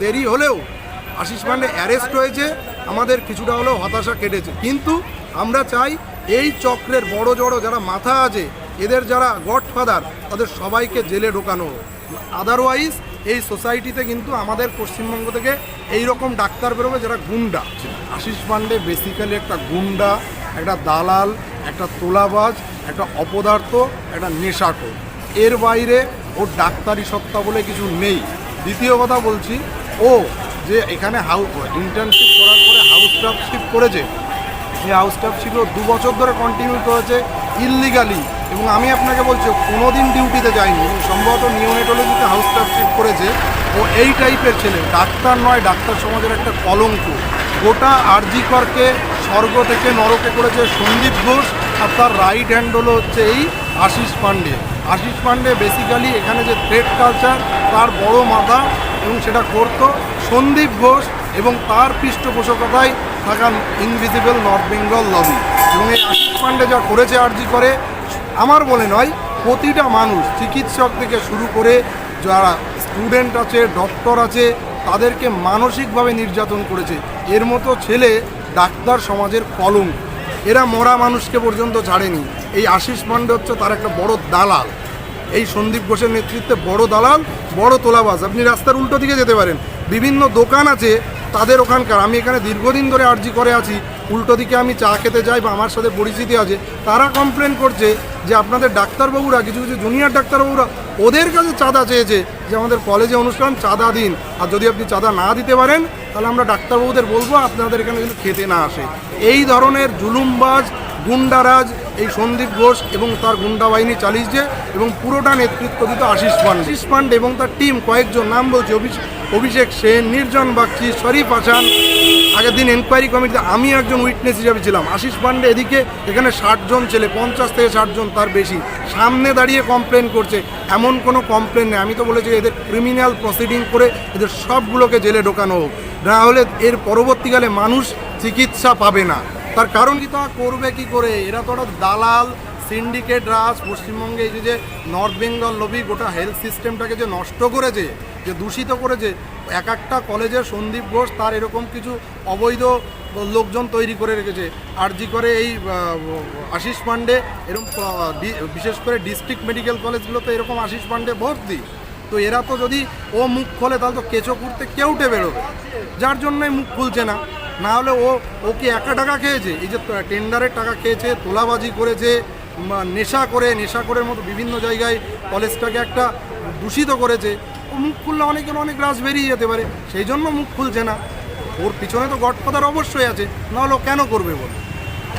দেরি হলেও আশিস পান্ডে অ্যারেস্ট হয়েছে, আমাদের কিছুটা হলেও হতাশা কেটেছে। কিন্তু আমরা চাই এই চক্রের বড় জড়ো যারা মাথা আছে, এদের যারা গডফাদার, তাদের সবাইকে জেলে ঢোকানো আদারওয়াইজ এই সোসাইটিতে কিন্তু আমাদের পশ্চিমবঙ্গ থেকে এই রকম ডাক্তার বেরোবে যারা গুন্ডা। আশিস পান্ডে বেসিক্যালি একটা গুন্ডা, একটা দালাল, একটা তোলাবাজ, একটা অপদার্থ, একটা নেশাখোর। এর বাইরে ওর ডাক্তারি সত্তা বলে কিছু নেই। দ্বিতীয় কথা বলছি ও, যে এখানে হাউ ইন্টার্নশিপ করার পরে হাউস স্টাফশিপ করেছে। এই হাউস স্টাফশিপও দু বছর ধরে কন্টিনিউ করেছে ইললিগালি এবং আমি আপনাকে বলছি কোনো দিন ডিউটিতে এবং সম্ভবত নিওনেটোলজিতে হাউস স্টাফশিপ করেছে। ও এই টাইপের ছেলে। ডাক্তার নয়, ডাক্তার সমাজের একটা কলঙ্ক। গোটা আরজিকরকে স্বর্গ থেকে নরকে করেছে সন্দীপ ঘোষ। আর তার রাইট হ্যান্ড হলো হচ্ছে এই আশিস পান্ডে। আশিস পান্ডে বেসিক্যালি এখানে যে থ্রেড কালচার তার বড় মাথা এবং সেটা করতো সন্দীপ ঘোষ এবং তার পৃষ্ঠপোষকতায় থাকা ইনভিজিবল নর্থ বেঙ্গল লবি এবং এই আশিস পান্ডে যা করেছে আরজি করে, আমার বলে নয়, প্রতিটা মানুষ, চিকিৎসক থেকে শুরু করে যারা স্টুডেন্ট আছে ডক্টর আছে, তাদেরকে মানসিকভাবে নির্যাতন করেছে। এর মতো ছেলে ডাক্তার সমাজের কলঙ্ক। এরা মরা মানুষকে পর্যন্ত ছাড়েনি। এই আশিস পান্ডে হচ্ছে তার একটা বড় দালাল। এই সন্দীপ ঘোষের নেতৃত্বে বড় দালাল, বড় তোলাবাজ। আপনি রাস্তার উল্টো দিকে যেতে পারেন। বিভিন্ন দোকান আছে তাদের ওখানকার। আমি এখানে দীর্ঘদিন ধরে আর্জি করে আছি। উল্টো দিকে আমি চা খেতে যাই বা আমার সাথে পরিচিতি আছে, তারা কমপ্লেন করছে যে আপনাদের ডাক্তারবাবুরা, কিছু কিছু জুনিয়র ডাক্তারবাবুরা ওদের কাছে চাঁদা চেয়েছে যে আমাদের কলেজে অনুষ্ঠান চাঁদা দিন। আর যদি আপনি চাঁদা না দিতে পারেন, তাহলে আমরা ডাক্তারবাবুদের বলব আপনাদের এখানে কিন্তু খেতে না আসে। এই ধরনের জুলুমবাজ, গুন্ডারাজ এই সন্দীপ ঘোষ এবং তার গুন্ডা বাহিনী চালিয়েছে এবং পুরোটা নেতৃত্ব দিত আশিস পান্ডে। আশিস পান্ডে এবং তার টিম কয়েকজন, নাম বলছে অভিষেক সেন, নির্জন বাগচি, শরীফ হাসান আগের দিন এনকোয়ারি কমিটিতে আমি একজন উইটনেস হিসাবে ছিলাম। আশিস পান্ডে এদিকে এখানে ষাটজন ছেলে, পঞ্চাশ থেকে ষাটজন তার বেশি। সামনে দাঁড়িয়ে কমপ্লেন করছে। এমন কোনো কমপ্লেন নেই। আমি তো বলেছি এদের ক্রিমিনাল প্রসিডিং করে এদের সবগুলোকে জেলে ঢোকানো হোক। না হলে এর পরবর্তীকালে মানুষ চিকিৎসা পাবে না। তার কারণ কি তা করবে কি করে? এরা তো দালাল, সিন্ডিকেট রাজ, পশ্চিমবঙ্গে এই যে নর্থ বেঙ্গল লবি গোটা হেলথ সিস্টেমটাকে যে নষ্ট করেছে, যে দূষিত করেছে, এক একটা কলেজের সন্দীপ ঘোষ তার এরকম কিছু অবৈধ লোকজন তৈরি করে রেখেছে। আর জি করে এই আশিস পান্ডে এরকম বিশেষ করে ডিস্ট্রিক্ট মেডিকেল কলেজগুলোতে এরকম আশিস পান্ডে ভর্তি। তো এরা তো যদি ও মুখ খোলে, তাহলে তো কেঁচো করতে কেউটে বেরোবে। যার জন্যই মুখ খুলছে না। না হলে ও ও কি একা টাকা খেয়েছে? এই যে টেন্ডারের টাকা খেয়েছে, তোলাবাজি করেছে নেশা করে নেশা করে মতো বিভিন্ন জায়গায় কলেজটাকে একটা দূষিত করেছে। ও মুখ খুললে অনেকের অনেক রাজ বেরিয়ে যেতে পারে, সেই জন্য মুখ খুলছে না। ওর পিছনে তো গডফাদার অবশ্যই আছে নাহলে ও কেন করবে বলে?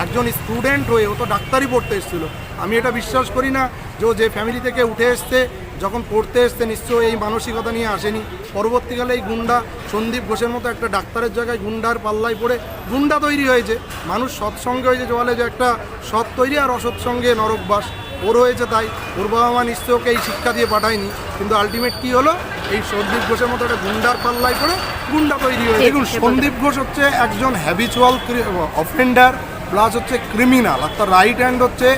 একজন স্টুডেন্ট হয়ে ও তো ডাক্তারি পড়তে এসেছিল। আমি এটা বিশ্বাস করি না যে ও যে ফ্যামিলি থেকে উঠে এসছে যখন পড়তে এসছে নিশ্চয়ই এই মানসিকতা নিয়ে আসেনি পরবর্তীকালে এই গুন্ডা সন্দীপ ঘোষের মতো একটা ডাক্তারের জায়গায় গুন্ডার পাল্লায় পড়ে গুন্ডা তৈরি হয়েছে মানুষ সৎসঙ্গে হয়েছে বলে যে একটা সৎ তৈরি আর অসৎসঙ্গে নরকবাস ওর হয়েছে তাই ওর বাবা মা নিশ্চয় ওকে এই শিক্ষা দিয়ে পাঠায়নি কিন্তু আলটিমেট কি হলো এই সন্দীপ ঘোষের মতো একটা গুন্ডার পাল্লায় পড়ে গুন্ডা তৈরি হয়েছে দেখুন সন্দীপ ঘোষ হচ্ছে একজন হ্যাবিচুয়াল অফেন্ডার প্লাস হচ্ছে ক্রিমিনাল আর তার রাইট হ্যান্ড হচ্ছে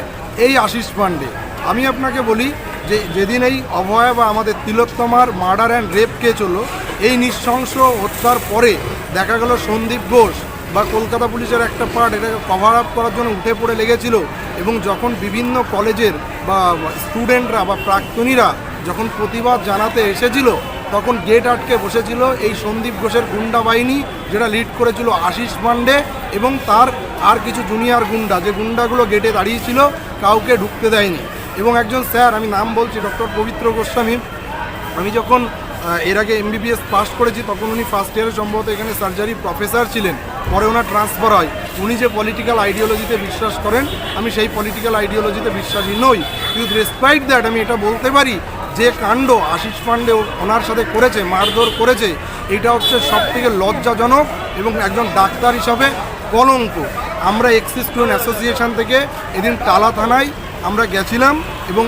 এই আশিস পান্ডে আমি আপনাকে বলি যে যেদিন এই অভয়া বা আমাদের তিলোত্তমার মার্ডার অ্যান্ড রেপ কেস হলো, এই নৃশংস হত্যার পরে দেখা গেল সন্দীপ ঘোষ বা কলকাতা পুলিশের একটা পার্ট এটাকে কভার আপ করার জন্য উঠে পড়ে লেগেছিল এবং যখন বিভিন্ন কলেজের বা স্টুডেন্টরা বা প্রাক্তনীরা যখন প্রতিবাদ জানাতে এসেছিল, তখন গেট আটকে বসেছিল এই সন্দীপ ঘোষের গুন্ডা বাহিনী, যেটা লিড করেছিল আশিস পান্ডে এবং তার আর কিছু জুনিয়র গুন্ডা, যে গুন্ডাগুলো গেটে দাঁড়িয়েছিল, কাউকে ঢুকতে দেয়নি। এবং একজন স্যার, আমি নাম বলছি ডক্টর পবিত্র গোস্বামী। আমি যখন এর আগে এমবিবিএস পাস করেছি, তখন উনি ফার্স্ট ইয়ারে সম্ভবত এখানে সার্জারি প্রফেসর ছিলেন। পরে ওনার ট্রান্সফার হয়। উনি যে পলিটিক্যাল আইডিওলজিতে বিশ্বাস করেন, আমি সেই পলিটিক্যাল আইডিওলজিতে বিশ্বাসী নই। কিন্তু রেসপাইট দ্যাট আমি এটা বলতে পারি, যে কাণ্ড আশিস পান্ডে ওনার সাথে করেছে, মারধর করেছে, এটা হচ্ছে সব থেকে লজ্জাজনক এবং একজন ডাক্তার হিসাবে কলঙ্ক। আমরা এক্সি স্টুডেন্ট অ্যাসোসিয়েশন থেকে এদিন টালা থানায় আমরা গেছিলাম এবং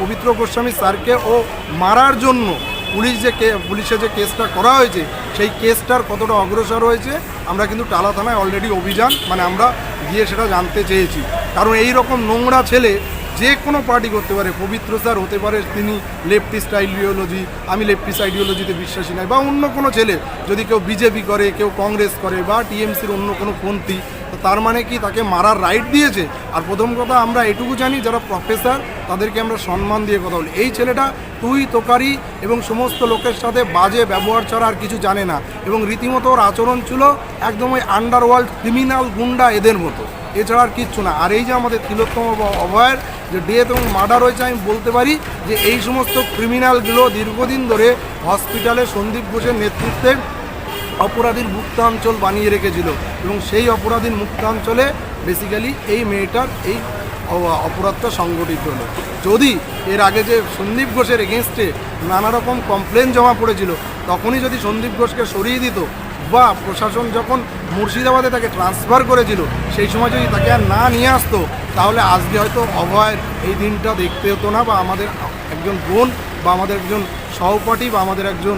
পবিত্র গোস্বামী স্যারকে ও মারার জন্য পুলিশ যে কে, পুলিশে যে কেসটা করা হয়েছে, সেই কেসটার কতটা অগ্রসর হয়েছে, আমরা কিন্তু টালা থানায় অলরেডি অভিযান মানে আমরা গিয়ে সেটা জানতে চেয়েছি। কারণ এই রকম নোংরা ছেলে যে কোনো পার্টি করতে পারে, পবিত্র স্যার হতে পারে, তিনি লেফটিস্ট আইডিওলজি আমি লেফটিস্ট আইডিওলজিতে বিশ্বাসী নাই, বা অন্য কোনো ছেলে, যদি কেউ বিজেপি করে, কেউ কংগ্রেস করে, বা টিএমসির অন্য কোনো পন্থী তার মানে কি? তাকে মারার রাইট দিয়েছে। আর প্রথম কথা আমরা এটুকু জানি, যারা প্রফেসর তাদেরকে আমরা সম্মান দিয়ে কথা বলি। এই ছেলেটা তুই, তোকারি এবং সমস্ত লোকের সাথে বাজে ব্যবহার ছাড়া আর কিছু জানে না এবং রীতিমতো ওর আচরণ ছিল একদম ওই আন্ডারওয়ার্ল্ড ক্রিমিনাল গুন্ডা এদের মতো। এছাড়া আর কিচ্ছু না। আর এই যে আমাদের তিলোত্তম অভয়ের যে ডেথ এবং মার্ডার হয়েছে, আমি বলতে পারি যে এই সমস্ত ক্রিমিনালগুলো দীর্ঘদিন ধরে হসপিটালে সন্দীপ ঘোষের নেতৃত্বে অপরাধীর মুক্তাঞ্চল বানিয়ে রেখেছিল এবং সেই অপরাধীর মুক্তাঞ্চলে বেসিক্যালি এই মেয়েটার এই অপরাধটা সংগঠিত হলো। যদি এর আগে যে সন্দীপ ঘোষের এগেনস্টে নানা রকম কমপ্লেন জমা পড়েছিল, তখনই যদি সন্দীপ ঘোষকে সরিয়ে দিত বা প্রশাসন যখন মুর্শিদাবাদে তাকে ট্রান্সফার করেছিল, সেই সময় যদি তাকে আর না নিয়ে আসতো, তাহলে আজকে হয়তো অভয়ের এই দিনটা দেখতে হতো না বা আমাদের একজন বোন বা আমাদের একজন সহপাঠী বা আমাদের একজন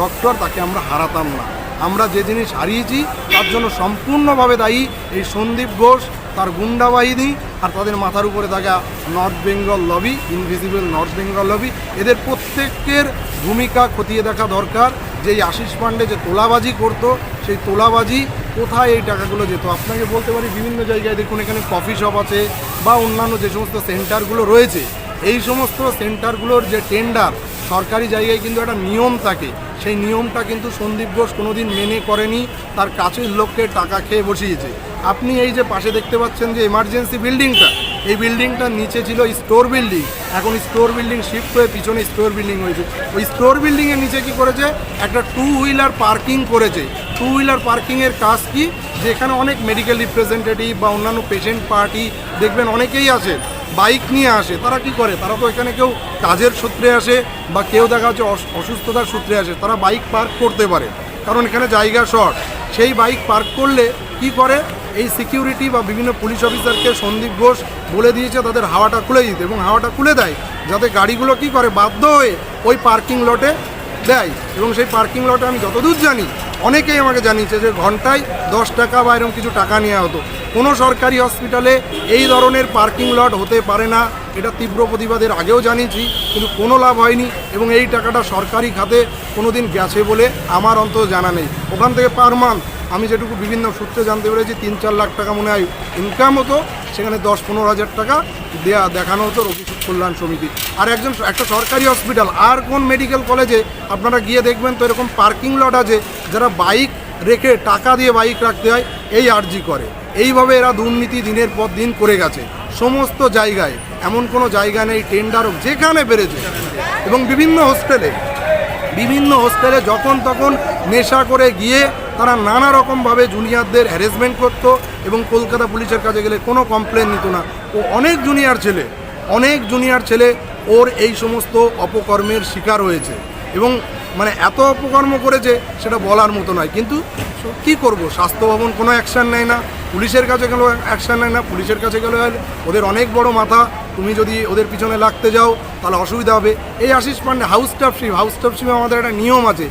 ডক্টর তাকে আমরা হারাতাম না। আমরা যে জিনিস হারিয়েছি, তার জন্য সম্পূর্ণভাবে দায়ী এই সন্দীপ ঘোষ, তার গুন্ডা বাহিনী আর তাদের মাথার উপরে থাকা north Bengal lobby invisible north Bengal lobby এদের প্রত্যেকের ভূমিকা খতিয়ে দেখা দরকার। যে আশিস পান্ডে যে তোলাবাজি করতো, সেই তোলাবাজি কোথায় এই টাকাগুলো যেত? আপনাকে বলতে পারি, বিভিন্ন জায়গায় দেখুন, এখানে কফি শপ আছে বা অন্যান্য যে সমস্ত সেন্টারগুলো রয়েছে, এই সমস্ত সেন্টারগুলোর যে টেন্ডার সরকারি জায়গায় কিন্তু একটা নিয়ম থাকে। সেই নিয়মটা কিন্তু সন্দীপ ঘোষ কোনোদিন মেনে করেনি, তার কাছের লোককে টাকা খেয়ে বসিয়েছে। আপনি এই যে পাশে দেখতে পাচ্ছেন যে এমার্জেন্সি বিল্ডিংটা এই বিল্ডিংটার নিচে ছিল স্টোর বিল্ডিং এখন স্টোর বিল্ডিং শিফট হয়ে পিছনে স্টোর বিল্ডিং হয়েছে। ওই স্টোর বিল্ডিংয়ের নিচে কি করেছে? একটা টু হুইলার পার্কিং করেছে। টু হুইলার পার্কিংয়ের কাজ কি? যেখানে অনেক মেডিকেল রিপ্রেজেন্টেটিভ বা অন্যান্য পেশেন্ট পার্টি দেখবেন অনেকেই আছে। বাইক নিয়ে আসে, তারা কি করে? তারা তো এখানে কেউ কাজের সূত্রে আসে বা কেউ দেখা যাচ্ছে অস- অসুস্থতার সূত্রে আসে, তারা বাইক পার্ক করতে পারে। কারণ এখানে জায়গা শর্ট। সেই বাইক পার্ক করলে কি করে? এই সিকিউরিটি বা বিভিন্ন পুলিশ অফিসারকে সন্দীপ ঘোষ বলে দিয়েছে, তাদের হাওয়াটা খুলে দিতে এবং হাওয়াটা খুলে দেয়। যাতে গাড়িগুলো কি করে? বাধ্য হয়ে ওই পার্কিং লটে দেয় এবং সেই পার্কিং লটে আমি যতদূর জানি, অনেকেই আমাকে জানিয়েছে যে ঘন্টায় দশ টাকা বা এরকম কিছু টাকা নেওয়া হতো। কোনো সরকারি হসপিটালে এই ধরনের পার্কিং লট হতে পারে না। এটা তীব্র প্রতিবাদের আগেও জানিয়েছি, কিন্তু কোনো লাভ হয়নি এবং এই টাকাটা সরকারি খাতে কোনো দিন গেছে বলে আমার অন্তত জানা নেই। ওখান থেকে পার মান্থ আমি যেটুকু বিভিন্ন সূত্রে জানতে পেরেছি, তিন চার লাখ টাকা মনে হয় ইনকাম হতো, সেখানে দশ পনেরো হাজার টাকা দেয়া দেখানো হতো রোগী কল্যাণ সমিতি। আর একজন একটা সরকারি হসপিটাল, আর কোন মেডিকেল কলেজে আপনারা গিয়ে দেখবেন তো এরকম পার্কিং লট আছে, যারা বাইক রেখে টাকা দিয়ে বাইক রাখতে হয়, এই আর্জি করে। এইভাবে এরা দুর্নীতি দিনের পর দিন করে গেছে। সমস্ত জায়গায়, এমন কোনো জায়গা নেই, টেন্ডার হোক, যেখানে বেড়েছে। এবং বিভিন্ন হোস্টেলে বিভিন্ন হোস্টেলে যখন তখন নেশা করে গিয়ে তারা নানা রকমভাবে জুনিয়রদের হ্যারেসমেন্ট করত এবং কলকাতা পুলিশের কাছে গেলে কোনো কমপ্লেন নিত না। ও অনেক জুনিয়র ছেলে, অনেক জুনিয়র ছেলে, ওর এই সমস্ত অপকর্মের শিকার হয়েছে। এবং মানে এত অপকর্ম করেছে সেটা বলার মতো নয়। কিন্তু কি করব? স্বাস্থ্য ভবন কোনো অ্যাকশান নেয় না, পুলিশের কাছে গেলেও অ্যাকশান নেয় না, পুলিশের কাছে গেলে ওদের অনেক বড় মাথা, তুমি যদি ওদের পিছনে লাগতে যাও তাহলে অসুবিধা হবে। এই Ashis Pandey house staffship house স্টাফশিপে আমাদের একটা নিয়ম আছে।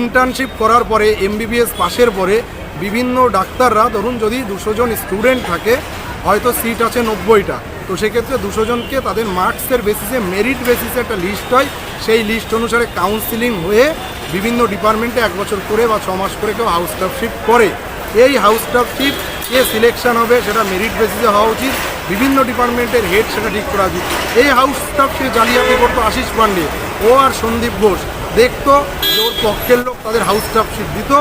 ইন্টার্নশিপ করার পরে এমবিবিএস পাশের পরে বিভিন্ন ডাক্তাররা, ধরুন যদি দুশো জন স্টুডেন্ট থাকে, হয়তো সিট আছে নব্বইটা। তো সেক্ষেত্রে দুশো জনকে তাদের মার্কসের বেসিসে মেরিট বেসিসে একটা লিস্ট হয়। সেই লিস্ট অনুসারে কাউন্সিলিং হয়ে বিভিন্ন ডিপার্টমেন্টে এক বছর করে বা ছ মাস করে কেউ হাউস স্টাফশিপ করে। এই হাউস স্টাফশিপ কে সিলেকশন হবে, সেটা মেরিট বেসিসে হওয়া উচিত। বিভিন্ন ডিপার্টমেন্টের হেড সেটা ঠিক করা উচিত। এই হাউস স্টাফকে জালিয়াতি করতো আশিস পান্ডে। ও আর সন্দীপ ঘোষ। দেখতো যে ওর পক্ষের লোক তাদের হাউস স্টাফশিপ দিত,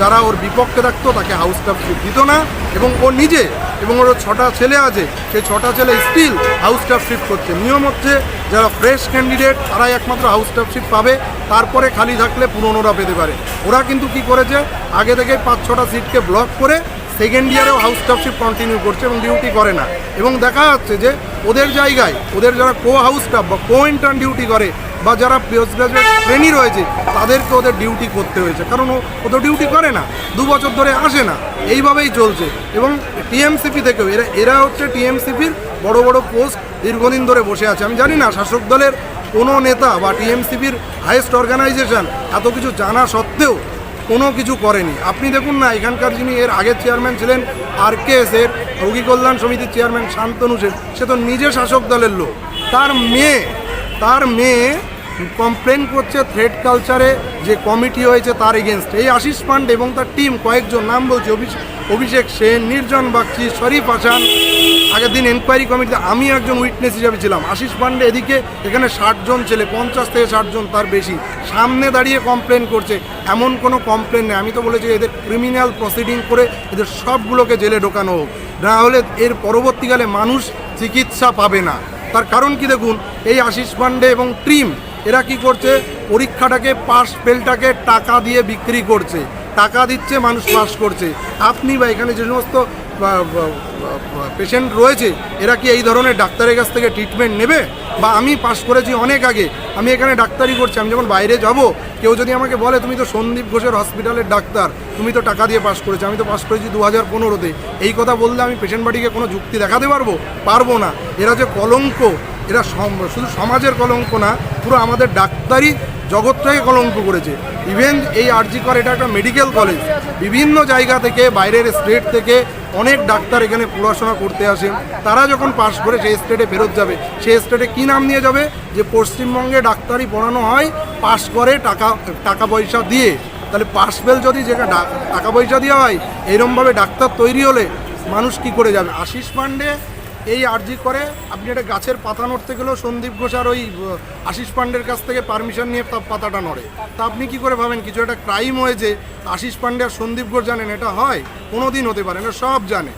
যারা ওর বিপক্ষে থাকতো তাকে হাউস স্টাফশিপ দিত না, এবং ও নিজে এবং ওর ছটা ছেলে আছে, সেই ছটা ছেলে স্টিল হাউস স্টাফশিপ করছে। নিয়ম হচ্ছে যারা ফ্রেশ ক্যান্ডিডেট তারাই একমাত্র হাউস স্টাফশিপ পাবে, তারপরে খালি থাকলে পুরনোরা পেতে পারে। ওরা কিন্তু কি করেছে, আগে থেকে পাঁচ ছটা সিটকে ব্লক করে সেকেন্ড ইয়ারেও হাউস স্টাফশিপ কন্টিনিউ করছে এবং ডিউটি করে না। এবং দেখা যাচ্ছে যে ওদের জায়গায়, ওদের যারা কো হাউস স্টাফ বা কো ইন্টার্ন ডিউটি করে বা যারা পোস্ট গ্রাজুয়েট ট্রেনি রয়েছে, তাদেরকে ওদের ডিউটি করতে হয়েছে। কারণ ও তো ডিউটি করে না, দু বছর ধরে আসে না। এইভাবেই চলছে। এবং টিএমসিপি থেকেও, এরা এরা হচ্ছে টিএমসিপির বড় বড় পোস্ট দীর্ঘদিন ধরে বসে আছে। আমি জানি না, শাসক দলের কোনো নেতা বা টিএমসিপির হাইয়েস্ট অর্গানাইজেশন এত কিছু জানা সত্ত্বেও কোনো কিছু করেনি। আপনি দেখুন না, এখানকার যিনি এর আগের চেয়ারম্যান ছিলেন আর কে এর রোগী কল্যাণ সমিতির চেয়ারম্যান শান্তনু সেন, সে তো নিজে শাসক দলের লোক। তার মেয়ে তার মেয়ে কমপ্লেন করছে থ্রেড কালচারে যে কমিটি হয়েছে তার এগেনস্ট এই আশিস পান্ডে এবং তার টিম কয়েকজন, নাম বলছে অভিষেক সেন, নির্জন বাগচি, শরীফ হাসান আগের দিন এনকোয়ারি কমিটিতে আমি একজন উইটনেস হিসাবে ছিলাম। আশিস পান্ডে এদিকে এখানে ষাট জন ছেলে, পঞ্চাশ থেকে ষাট জন তার বেশি। সামনে দাঁড়িয়ে কমপ্লেন করছে। এমন কোনো কমপ্লেন নেই। আমি তো বলেছি এদের ক্রিমিনাল প্রসিডিং করে এদের সবগুলোকে জেলে ঢোকানো হোক। না হলে এর পরবর্তীকালে মানুষ চিকিৎসা পাবে না। তার কারণ কি দেখুন? এই আশিস পান্ডে এবং ট্রিম এরা কি করছে? পরীক্ষাটাকে, পাস ফেলটাকে টাকা দিয়ে বিক্রি করছে। টাকা দিচ্ছে, মানুষ পাস করছে। আপনি বা এখানে যে সমস্ত পেশেন্ট রয়েছে, এরা কি এই ধরনের ডাক্তারের কাছ থেকে ট্রিটমেন্ট নেবে? বা আমি পাস করেছি অনেক আগে, আমি এখানে ডাক্তারি করছি, আমি যখন বাইরে যাব, কেউ যদি আমাকে বলে, তুমি তো সন্দীপ ঘোষের হসপিটালের ডাক্তার, তুমি তো টাকা দিয়ে পাস করেছ, আমি তো পাস করেছি দু হাজার পনেরোতে। এই কথা বললে আমি পেশেন্ট বাড়িকে কোনো যুক্তি দেখাতে পারব? পারব না। এরা যে কলঙ্ক, এরা শুধু সমাজের কলঙ্ক না, পুরো আমাদের ডাক্তারি জগৎটাকে কলঙ্ক করেছে। ইভেন এই আরজি কর, এটা একটা মেডিকেল কলেজ বিভিন্ন জায়গা থেকে, বাইরের স্টেট থেকে অনেক ডাক্তার এখানে পড়াশোনা করতে আসেন তারা যখন পাস করে সেই স্টেটে ফেরত যাবে, সেই স্টেটে কী নাম নিয়ে যাবে? যে পশ্চিমবঙ্গে ডাক্তারি পড়ানো হয় পাস করে টাকা টাকা পয়সা দিয়ে। তাহলে পাস ফেল যদি ডা- টাকা পয়সা দেওয়া হয় এরমভাবে ডাক্তার তৈরি হলে মানুষ কি করে যাবে? আশিস পান্ডে এই আর্জি করে, আপনি একটা গাছের পাতা নড়তে গেলেও সন্দীপ ঘোষ আর ওই আশিস পাণ্ডের কাছ থেকে পারমিশন নিয়ে তা পাতাটা নড়ে। তা আপনি কি করে ভাবেন? কিছু একটা ক্রাইম হয়ে যে আশিস পাণ্ডে আর সন্দীপ ঘোষ জানেন, এটা হয়? কোনো দিন হতে পারে না সব জানে।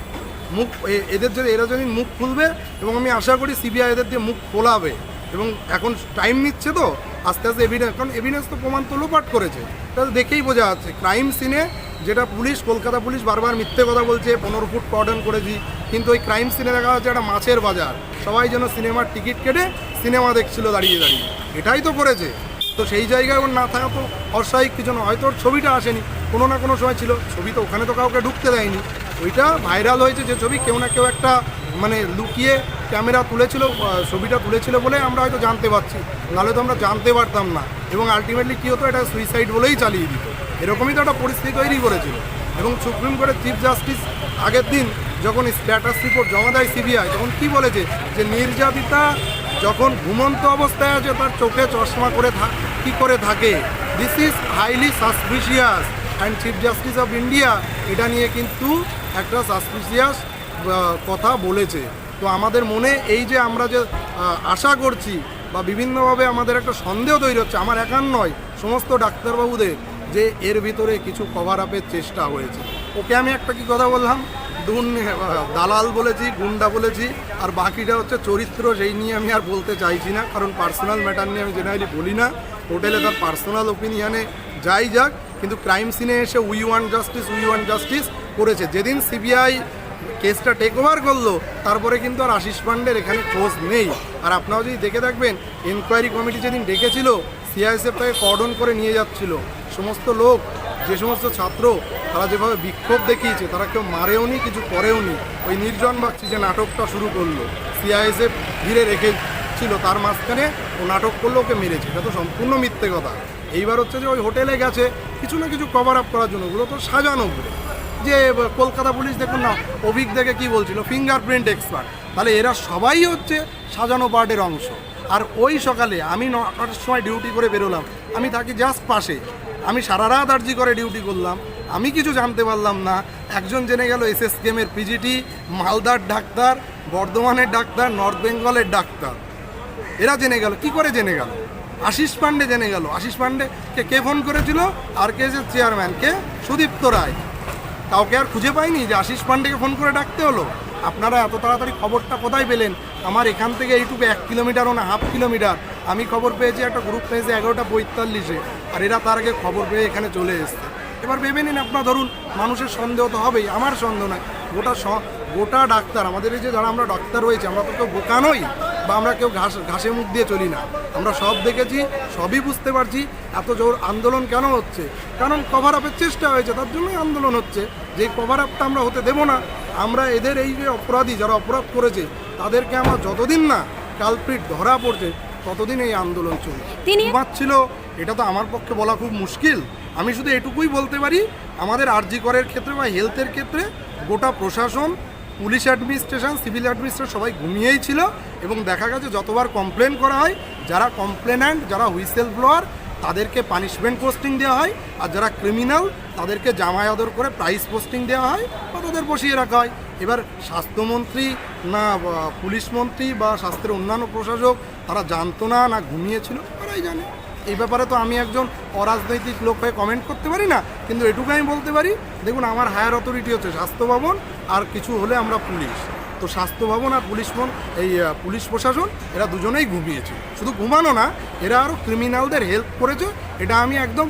মুখ এদের যদি, এরা যদি মুখ খুলবে, এবং আমি আশা করি সিবিআই এদের দিয়ে মুখ খোলাবে। এবং এখন টাইম নিচ্ছে তো, আস্তে আস্তে এভিডেন্স কারণ এভিডেন্স তো প্রমাণ তো লোপাট করেছে। তাহলে দেখেই বোঝা যাচ্ছে ক্রাইম সিনে যেটা পুলিশ, কলকাতা পুলিশ বারবার মিথ্যে কথা বলছে, পনেরো ফুট কর্ডন করেছি, কিন্তু ওই ক্রাইম সিনে দেখা যাচ্ছে একটা মাছের বাজার। সবাই যেন সিনেমার টিকিট কেটে সিনেমা দেখছিল দাঁড়িয়ে দাঁড়িয়ে। এটাই তো করেছে। তো সেই জায়গায় ওর না থাকা তো অস্বাভাবিক কিছু না হয়তো ওর ছবিটা আসেনি, কোনো না কোনো সময় ছিল। ছবি তো ওখানে তো কাউকে ঢুকতে দেয়নি। ওইটা ভাইরাল হয়েছে যে ছবি, কেউ না কেউ একটা মানে লুকিয়ে ক্যামেরা তুলেছিল ছবিটা তুলেছিল বলে আমরা হয়তো জানতে পারছি। নাহলে তো আমরা জানতে পারতাম না। এবং আলটিমেটলি কী হতো, এটা সুইসাইড বলেই চালিয়ে দিত। এরকমই তো একটা পরিস্থিতি তৈরি করেছিল। এবং সুপ্রিম কোর্টের চিফ জাস্টিস আগের দিন যখন স্ট্যাটাস রিপোর্ট জমা দেয় সিবিআই তখন কি বলেছে যে নির্যাতিতা যখন ঘুমন্ত অবস্থায় আছে, তার চোখে চশমা করে থাক কী করে থাকে? This is highly suspicious and chief justice of India এটা নিয়ে কিন্তু একটা সাসপিশিয়াস কথা বলেছে। তো আমাদের মনে এই যে আমরা যে আশা করছি বা বিভিন্নভাবে আমাদের একটা সন্দেহ তৈরি হচ্ছে, আমার একার নয়, সমস্ত ডাক্তারবাবুদের, যে এর ভিতরে কিছু কভার আপের চেষ্টা হয়েছে। ওকে আমি একটা কি কথা বললাম? দুন দালাল বলেছি, গুন্ডা বলেছি, আর বাকিটা হচ্ছে চরিত্র সেই নিয়ে আমি আর বলতে চাইছি না, কারণ পার্সোনাল ম্যাটার নিয়ে আমি জেনারেলি বলি না। হোটেলে তার পার্সোনাল ওপিনিয়নে যাই যাক, কিন্তু ক্রাইম সিনে এসে we want justice we want justice করেছে। যেদিন সিবিআই কেসটা টেক ওভার করল, তারপরে কিন্তু আর আশিস পান্ডের এখানে খোঁজ নেই। আর আপনারাও যদি দেখে থাকবেন এনকোয়ারি কমিটি যেদিন ডেকেছিল সিআইএসএফ তাকে কর্ডন করে নিয়ে যাচ্ছিল। সমস্ত লোক, যে সমস্ত ছাত্র, তারা যেভাবে বিক্ষোভ দেখিয়েছে, তারা কেউ মারেও নি, কিছু করেও নি। ওই নির্জন বাগচি যে নাটকটা শুরু করল সিআইএসএফ ঘিরে রেখেছিল তার মাঝখানে ও নাটক করল, ওকে মেরেছে। এটা তো সম্পূর্ণ মিথ্যে কথা। এইবার হচ্ছে যে ওই হোটেলে গেছে, কিছু না কিছু কভার আপ করার জন্য, ওগুলো তো সাজানো যে কলকাতা পুলিশ দেখুন না, অভিক দেখে কি বলছিল? ফিঙ্গারপ্রিন্ট এক্সপার্ট তাহলে এরা সবাই হচ্ছে সাজানো পার্টের অংশ। আর ওই সকালে আমি নটার সময় ডিউটি করে বেরোলাম। আমি থাকি জাস্ট পাশে। আমি সারা রাত আর্জি করে ডিউটি করলাম। আমি কিছু জানতে পারলাম না। একজন জেনে গেল এস এস কেমের পিজিটি মালদার ডাক্তার, বর্ধমানের ডাক্তার, নর্থ বেঙ্গলের ডাক্তার। এরা জেনে গেল। কি করে জেনে গেল? আশিস পান্ডে জেনে গেল। আশিস পান্ডেকে কে ফোন করেছিল? আর কে যে চেয়ারম্যান কে সুদীপ্ত রায়। কাউকে আর খুঁজে পাইনি যে আশিস পান্ডেকে ফোন করে ডাকতে হলো। আপনারা এত তাড়াতাড়ি খবরটা কোথায় পেলেন? আমার এখান থেকে এইটুকু এক কিলোমিটারও না, হাফ কিলোমিটার। আমি খবর পেয়েছি একটা গ্রুপ পেয়েছে এগারোটা পঁয়তাল্লিশে, আর এরা তার আগে খবর পেয়ে এখানে চলে এসছে। এবার ভেবে নিন আপনার, ধরুন মানুষের সন্দেহ তো হবেই, আমার সন্দেহ নয়। গোটা গোটা ডাক্তার, আমাদের এই যে যারা আমরা ডাক্তার রয়েছে, আমরা তো কেউ বোকা নই। বা আমরা কেউ ঘাস ঘাসে মুখ দিয়ে চলি না। আমরা সব দেখেছি সবই বুঝতে পারছি এত জোর আন্দোলন কেন হচ্ছে? কারণ কভার আপের চেষ্টা হয়েছে তার জন্যই আন্দোলন হচ্ছে। যে কভার আপটা আমরা হতে দেবো না আমরা এদের এই যে অপরাধী যারা অপরাধ করেছে তাদেরকে আমরা যতদিন না কালপ্রিট ধরা পড়ছে ততদিন এই আন্দোলন চলছে। ছিল এটা তো আমার পক্ষে বলা খুব মুশকিল। আমি শুধু এটুকুই বলতে পারি আমাদের আরজি করের ক্ষেত্রে বা হেলথের ক্ষেত্রে গোটা প্রশাসন পুলিশ অ্যাডমিনিস্ট্রেশন, সিভিল অ্যাডমিনিস্ট্রেশন সবাই ঘুমিয়েই ছিল এবং দেখা গেছে যতবার কমপ্লেন করা হয়, যারা কমপ্লেন্যান্ট, যারা হুইসেল ব্লোয়ার তাদেরকে পানিশমেন্ট পোস্টিং দেওয়া হয় আর যারা ক্রিমিনাল, তাদেরকে জামাই আদর করে প্রাইস পোস্টিং দেওয়া হয় বা তাদের বসিয়ে রাখা হয়। এবার স্বাস্থ্যমন্ত্রী না, পুলিশ মন্ত্রী বা স্বাস্থ্যের অন্যান্য প্রশাসক তারা জানতো না না ঘুমিয়েছিল, তারাই জানে। এই ব্যাপারে তো আমি একজন অরাজনৈতিক লোক হয়ে কমেন্ট করতে পারি না কিন্তু এটুকু আমি বলতে পারি দেখুন আমার হায়ার অথরিটি হচ্ছে স্বাস্থ্য ভবন আর কিছু হলে আমরা পুলিশ। তো স্বাস্থ্য ভবন আর পুলিশ ভবন এই পুলিশ প্রশাসন এরা দুজনেই ঘুমিয়েছে। শুধু ঘুমানো না এরা আরও ক্রিমিনালদের হেল্প করেছে এটা আমি একদম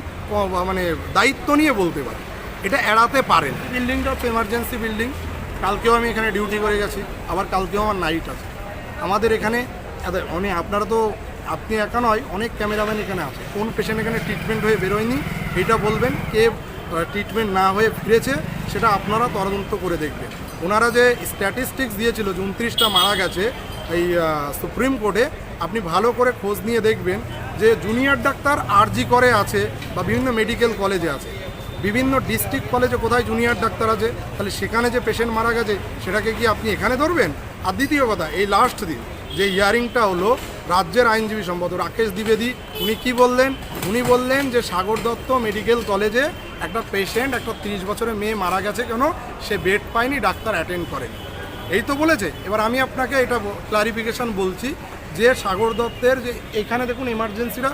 মানে দায়িত্ব নিয়ে বলতে পারি। এটা এড়াতে পারেন বিল্ডিংটা হচ্ছে এমার্জেন্সি বিল্ডিং কালকেও আমি এখানে ডিউটি করে গেছি আবার কালকেও আমার নাইট আছে। আমাদের এখানে অনেক আপনারা তো আপনি একা নয়, অনেক ক্যামেরাম্যান এখানে আছে। কোন পেশেন্ট এখানে ট্রিটমেন্ট হয়ে বেরোয়নি, এটা বলবেন, কে ট্রিটমেন্ট না হয়ে ফিরেছে, সেটা আপনারা তদন্ত করে দেখবেন। ওনারা যে স্ট্যাটিস্টিক্স দিয়েছিল যে উনত্রিশটা মারা গেছে এই সুপ্রিম কোর্টে, আপনি ভালো করে খোঁজ নিয়ে দেখবেন যে জুনিয়র ডাক্তার আরজি করে আছে বা বিভিন্ন মেডিকেল কলেজে আছে। বিভিন্ন ডিস্ট্রিক্ট কলেজে কোথায় জুনিয়র ডাক্তার আছে, তাহলে সেখানে যে পেশেন্ট মারা গেছে, সেটাকে কি আপনি এখানে ধরবেন? আর দ্বিতীয় কথা, এই লাস্ট দিন যে ইয়ারিংটা হলো রাজ্যের আইনজীবী সম্পাদক রাকেশ দ্বিবেদী। উনি কি বললেন? উনি বললেন যে সাগর দত্ত মেডিকেল কলেজে একটা পেশেন্ট একটা তিরিশ বছরের মেয়ে মারা গেছে কেন? সে বেড পায়নি, ডাক্তার অ্যাটেন্ড করেনি। এই তো বলেছে। এবার আমি আপনাকে এটা ক্লারিফিকেশন বলছি যে সাগর দত্তের যে এখানে দেখুন এমার্জেন্সিটা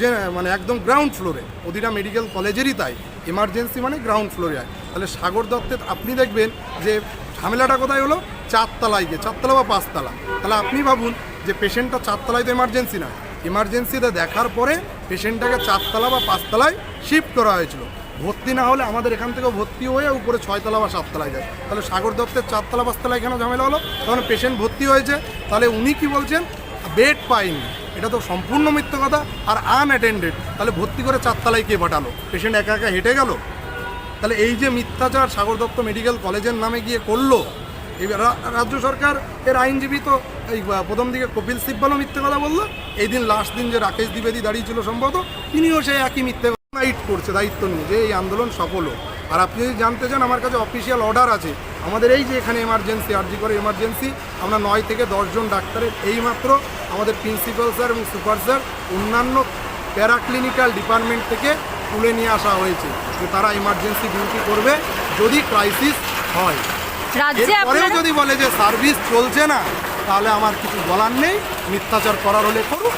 যে মানে একদম গ্রাউন্ড ফ্লোরে প্রতিটা মেডিকেল কলেজেরই তাই। এমার্জেন্সি মানে গ্রাউন্ড ফ্লোরে হয় তাহলে সাগর দত্তের আপনি দেখবেন যে ঝামেলাটা কোথায় হলো? চারতলায় গিয়ে, চারতলা বা পাঁচতলা। তাহলে আপনি ভাবুন যে পেশেন্টটা চারতলায় তো এমার্জেন্সি না। এমার্জেন্সিতে দেখার পরে পেশেন্টটাকে চারতলা বা পাঁচতলায় শিফট করা হয়েছিল। ভর্তি না হলে আমাদের এখান থেকে ভর্তি হয়ে উপরে ছয়তলা বা সাততলায় যায়। তাহলে সাগর দত্তের চারতলা পাঁচতলায় কেন ঝামেলা হলো? তখন পেশেন্ট ভর্তি হয়েছে। তাহলে উনি কি বলছেন? বেড পাইনি এটা তো সম্পূর্ণ মিথ্যে কথা আর আনঅ্যাটেন্ডেড তাহলে ভর্তি করে চারতলায় কে পাঠালো? পেশেন্ট একা একা হেঁটে গেল? তাহলে এই যে মিথ্যাচার সাগর দত্ত মেডিকেল কলেজের নামে গিয়ে করল রা- রাজ্য সরকার এর আইনজীবী তো এই প্রথম দিকে কপিল সিব্বালও মিথ্যে কথা বলল। এই দিন লাস্ট দিন যে রাকেশ দ্বিবেদী দাঁড়িয়েছিল সম্ভবত তিনিও সেই একই মিথ্যে নাইট করছে, দায়িত্ব নিয়ে যে এই আন্দোলন সফল হোক। আর আপনি যদি জানতে চান, আমার কাছে অফিসিয়াল অর্ডার আছে। আমাদের এই যে এখানে এমার্জেন্সি আরজি করে এমার্জেন্সি আমরা নয় থেকে দশজন ডাক্তারের এইমাত্র আমাদের প্রিন্সিপাল স্যার এবং সুপার স্যার অন্যান্য প্যারাক্লিনিক্যাল ডিপার্টমেন্ট থেকে তুলে নিয়ে আসা হয়েছে যে তারা ইমার্জেন্সি ডিউটি করবে যদি ক্রাইসিস হয়। রাজ্যে আপনারা যদি বলে যে সার্ভিস চলছে না তাহলে আমার কিছু বলার নেই মিথ্যাচার করার হলে করুক।